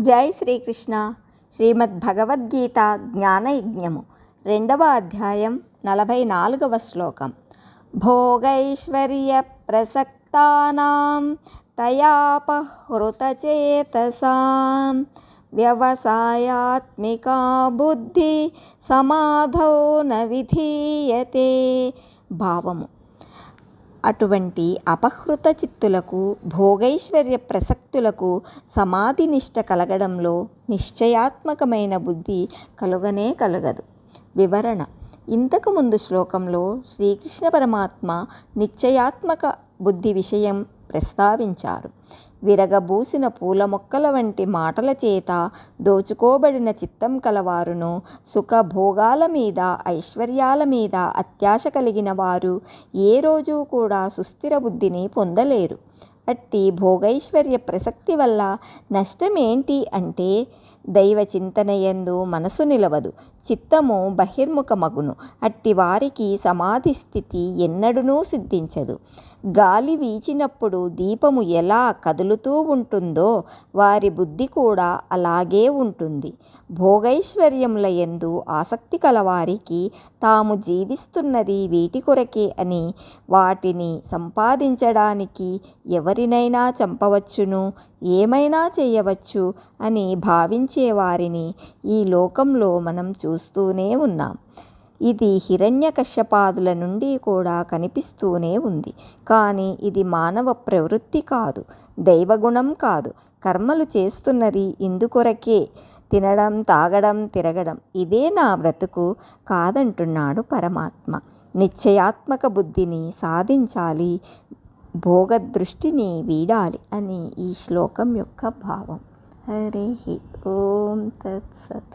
జై శ్రీకృష్ణ. శ్రీమద్ భగవద్గీత జ్ఞానయజ్ఞము రెండవ అధ్యాయం నలభై నాలుగవ శ్లోకం. భోగైశ్వర్య ప్రసక్తానాం తయాపహృతచేతసాం. వ్యవసాయాత్మికా బుద్ధి సమాధౌ న విధీయతే. భావము అటువంటి అపహృత చిత్తులకు భోగైశ్వర్య ప్రసక్తులకు సమాధి నిష్ట కలగడంలో నిశ్చయాత్మకమైన బుద్ధి కలుగనే కలగదు. వివరణ. ఇంతకుముందు శ్లోకంలో శ్రీకృష్ణ పరమాత్మ నిశ్చయాత్మక బుద్ధి విషయం ప్రస్తావించారు. విరగబూసిన పూల మొక్కల వంటి మాటల చేత దోచుకోబడిన చిత్తం కలవారును సుఖభోగాల మీద ఐశ్వర్యాల మీద అత్యాశ కలిగిన వారు ఏ రోజు కూడా సుస్థిర బుద్ధిని పొందలేరు. అట్టి భోగైశ్వర్య ప్రసక్తి వల్ల నష్టమేంటి అంటే దైవ చింతనయందు మనసు నిలవదు. చిత్తము బహిర్ముఖమగును. అట్టి వారికి సమాధి స్థితి ఎన్నడూనూ సిద్ధించదు. గాలి వీచినప్పుడు దీపము ఎలా కదులుతూ ఉంటుందో వారి బుద్ధి కూడా అలాగే ఉంటుంది. భోగైశ్వర్యముల యందు ఆసక్తి కలవారికి తాము జీవిస్తున్నది వీటి కొరకే అని వాటిని సంపాదించడానికి ఎవరినైనా చంపవచ్చును? ఏమైనా చేయవచ్చు? అని భావించే వారిని ఈ లోకంలో మనం చూ చూస్తూనే ఉన్నాం. ఇది హిరణ్యకశ్యపాదుల నుండి కూడా కనిపిస్తూనే ఉంది. కానీ ఇది మానవ ప్రవృత్తి కాదు దైవగుణం కాదు. కర్మలు చేస్తున్నది ఇందుకొరకే. తినడం తాగడం తిరగడం ఇదే నా బ్రతుకు కాదంటున్నాడు పరమాత్మ. నిశ్చయాత్మక బుద్ధిని సాధించాలి భోగదృష్టిని వీడాలి అని ఈ శ్లోకం యొక్క భావం. హరి ఓం తత్సత్.